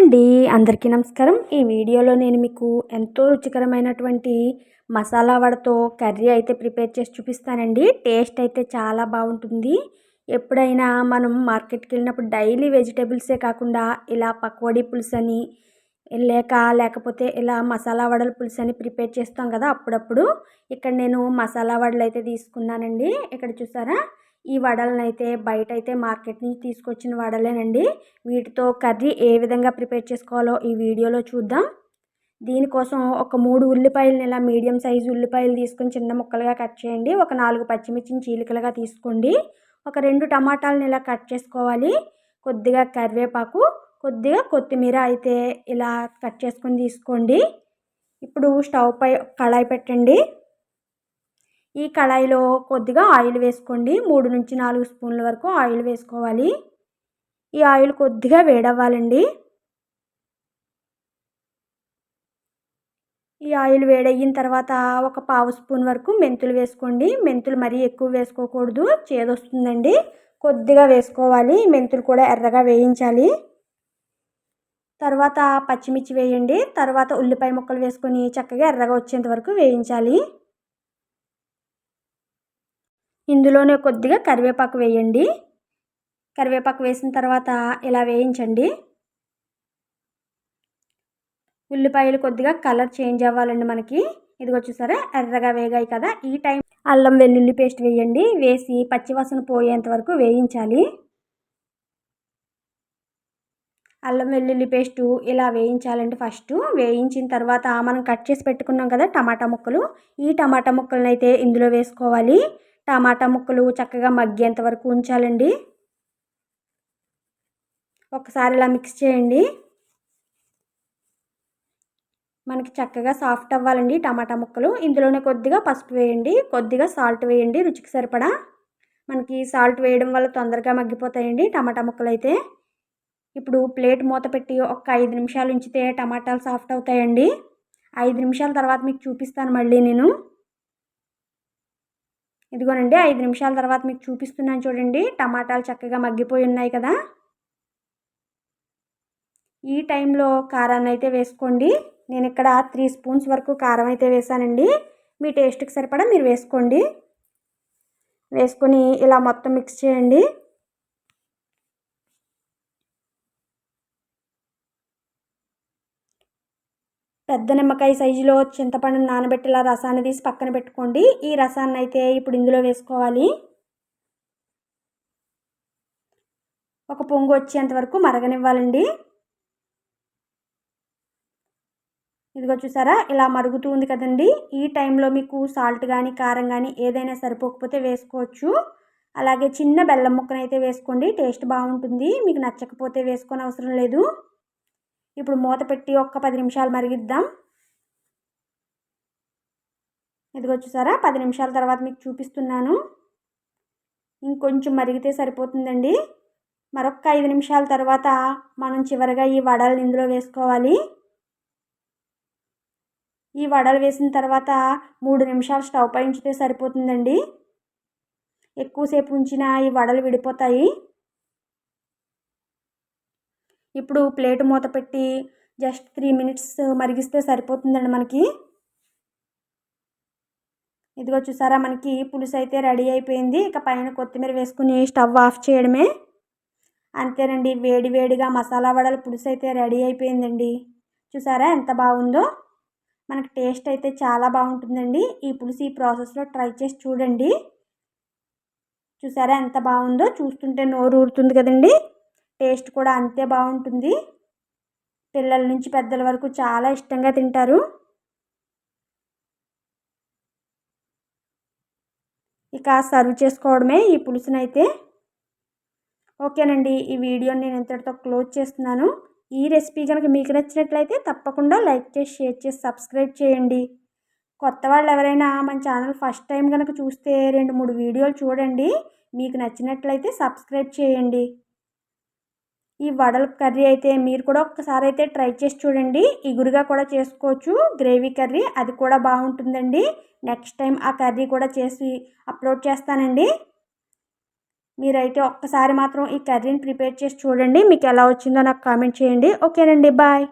అండి. అందరికీ నమస్కారం. ఈ వీడియోలో నేను మీకు ఎంతో రుచికరమైనటువంటి మసాలా వడతో కర్రీ అయితే ప్రిపేర్ చేసి చూపిస్తానండి. టేస్ట్ అయితే చాలా బాగుంటుంది. ఎప్పుడైనా మనం మార్కెట్కి వెళ్ళినప్పుడు డైలీ వెజిటేబుల్సే కాకుండా ఇలా పకోడీ పులుసు అని లేక లేకపోతే ఇలా మసాలా వడల పులుసు అని ప్రిపేర్ చేస్తాం కదా అప్పుడప్పుడు. ఇక్కడ నేను మసాలా వడలు అయితే తీసుకున్నానండి. ఇక్కడ చూసారా? ఈ వడలను అయితే బయట అయితే మార్కెట్ నుంచి తీసుకొచ్చిన వడలేనండి. వీటితో కర్రీ ఏ విధంగా ప్రిపేర్ చేసుకోవాలో ఈ వీడియోలో చూద్దాం. దీనికోసం ఒక మూడు ఉల్లిపాయలని ఇలా మీడియం సైజు ఉల్లిపాయలు తీసుకొని చిన్న ముక్కలుగా కట్ చేయండి. ఒక నాలుగు పచ్చిమిర్చిని చీలికలుగా తీసుకోండి. ఒక రెండు టమాటాలను ఇలా కట్ చేసుకోవాలి. కొద్దిగా కరివేపాకు కొద్దిగా కొత్తిమీర అయితే ఇలా కట్ చేసుకొని తీసుకోండి. ఇప్పుడు స్టవ్ పై కళాయి పెట్టండి. ఈ కళాయిలో కొద్దిగా ఆయిల్ వేసుకోండి. మూడు నుంచి నాలుగు స్పూన్ల వరకు ఆయిల్ వేసుకోవాలి. ఈ ఆయిల్ కొద్దిగా వేడవ్వాలండి. ఈ ఆయిల్ వేడయిన తర్వాత ఒక పావు స్పూన్ వరకు మెంతులు వేసుకోండి. మెంతులు మరీ ఎక్కువ వేసుకోకూడదు. చేదొస్తుందండి. కొద్దిగా వేసుకోవాలి. మెంతులు కూడా ఎర్రగా వేయించాలి. తర్వాత పచ్చిమిర్చి వేయండి. తర్వాత ఉల్లిపాయ ముక్కలు వేసుకొని చక్కగా ఎర్రగా వచ్చేంత వరకు వేయించాలి. ఇందులోనే కొద్దిగా కరివేపాకు వేయండి. కరివేపాకు వేసిన తర్వాత ఇలా వేయించండి. ఉల్లిపాయలు కొద్దిగా కలర్ చేంజ్ అవ్వాలండి మనకి. ఇది వచ్చేసరే ఎర్రగా వేగాయి కదా. ఈ టైం అల్లం వెల్లుల్లి పేస్ట్ వేయండి. వేసి పచ్చివాసన పోయేంత వరకు వేయించాలి. అల్లం వెల్లుల్లి పేస్టు ఇలా వేయించాలండి ఫస్ట్. వేయించిన తర్వాత మనం కట్ చేసి పెట్టుకున్నాం కదా టమాటా ముక్కలు. ఈ టమాటా ముక్కలను అయితే ఇందులో వేసుకోవాలి. టమాటా ముక్కలు చక్కగా మగ్గేంత వరకు ఉంచాలండి. ఒకసారి ఇలా మిక్స్ చేయండి. మనకి చక్కగా సాఫ్ట్ అవ్వాలండి టమాటా ముక్కలు. ఇందులోనే కొద్దిగా పసుపు వేయండి కొద్దిగా సాల్ట్ వేయండి రుచికి సరిపడా. మనకి సాల్ట్ వేయడం వల్ల తొందరగా మగ్గిపోతాయండి టమాటా ముక్కలు అయితే ఇప్పుడు ప్లేట్ మూత పెట్టి ఒక ఐదు నిమిషాలు ఉంచితే టమాటాలు సాఫ్ట్ అవుతాయండి. ఐదు నిమిషాల తర్వాత మీకు చూపిస్తాను మళ్ళీ నేను. ఇదిగోనండి ఐదు నిమిషాల తర్వాత మీకు చూపిస్తున్నాను చూడండి. టమాటాలు చక్కగా మగ్గిపోయి ఉన్నాయి కదా. ఈ టైంలో కారాన్ని అయితే వేసుకోండి. నేను ఇక్కడ త్రీ స్పూన్స్ వరకు కారం అయితే వేసానండి. మీ టేస్ట్కి సరిపడా మీరు వేసుకోండి. వేసుకొని ఇలా మొత్తం మిక్స్ చేయండి. పెద్ద నిమ్మకాయ సైజులో చింతపండు నానబెట్టిలా రసాన్ని తీసి పక్కన పెట్టుకోండి. ఈ రసాన్ని అయితే ఇప్పుడు ఇందులో వేసుకోవాలి. ఒక పొంగు వచ్చేంత వరకు మరగనివ్వాలండి. ఇదిగో చూసారా ఇలా మరుగుతూ ఉంది కదండి. ఈ టైంలో మీకు సాల్ట్ కానీ కారం కానీ ఏదైనా సరిపోకపోతే వేసుకోవచ్చు. అలాగే చిన్న బెల్లం ముక్కనైతే వేసుకోండి. టేస్ట్ బాగుంటుంది. మీకు నచ్చకపోతే వేసుకొని అవసరం లేదు. ఇప్పుడు మూత పెట్టి ఒక్క పది నిమిషాలు మరిగిద్దాం. ఇదిగో చూసారా? పది నిమిషాల తర్వాత మీకు చూపిస్తున్నాను. ఇంకొంచెం మరిగితే సరిపోతుందండి. మరొక ఐదు నిమిషాల తర్వాత మనం చివరిగా ఈ వడలు ఇందులో వేసుకోవాలి. ఈ వడలు వేసిన తర్వాత మూడు నిమిషాలు స్టవ్ పై ఉంచితే సరిపోతుందండి. ఎక్కువసేపు ఉంచిన ఈ వడలు విడిపోతాయి. ఇప్పుడు ప్లేట్ మూత పెట్టి జస్ట్ త్రీ మినిట్స్ మరిగిస్తే సరిపోతుందండి మనకి. ఇదిగో చూసారా మనకి పులుసు అయితే రెడీ అయిపోయింది. ఇక పైన కొత్తిమీర వేసుకుని స్టవ్ ఆఫ్ చేయడమే. అంతేనండి వేడి వేడిగా మసాలా వడల పులుసు అయితే రెడీ అయిపోయిందండి. చూసారా ఎంత బాగుందో? మనకి టేస్ట్ అయితే చాలా బాగుంటుందండి. ఈ పులుసు ఈ ప్రాసెస్లో ట్రై చేసి చూడండి. చూసారా ఎంత బాగుందో? చూస్తుంటే నోరు ఊరుతుంది కదండి. టేస్ట్ కూడా అంతే బాగుంటుంది. పిల్లల నుంచి పెద్దల వరకు చాలా ఇష్టంగా తింటారు. ఇక సర్వ్ చేసుకోవడమే ఈ పులుసునైతే. ఓకేనండి ఈ వీడియోని నేను ఇంతటితో క్లోజ్ చేస్తున్నాను. ఈ రెసిపీ కనుక మీకు నచ్చినట్లయితే తప్పకుండా లైక్ చేసి షేర్ చేసి సబ్స్క్రైబ్ చేయండి. కొత్త వాళ్ళు ఎవరైనా మన ఛానల్ ఫస్ట్ టైం కనుక చూస్తే రెండు మూడు వీడియోలు చూడండి. మీకు నచ్చినట్లయితే సబ్స్క్రైబ్ చేయండి. ఈ వడల కర్రీ అయితే మీరు కూడా ఒక్కసారి అయితే ట్రై చేసి చూడండి. ఇగురుగా కూడా చేసుకోవచ్చు. గ్రేవీ కర్రీ అది కూడా బాగుంటుందండి. నెక్స్ట్ టైం ఆ కర్రీ కూడా చేసి అప్లోడ్ చేస్తానండి. మీరైతే ఒక్కసారి మాత్రం ఈ కర్రీని ప్రిపేర్ చేసి చూడండి. మీకు ఎలా వచ్చిందో నాకు కామెంట్ చేయండి. ఓకేనండి. బాయ్.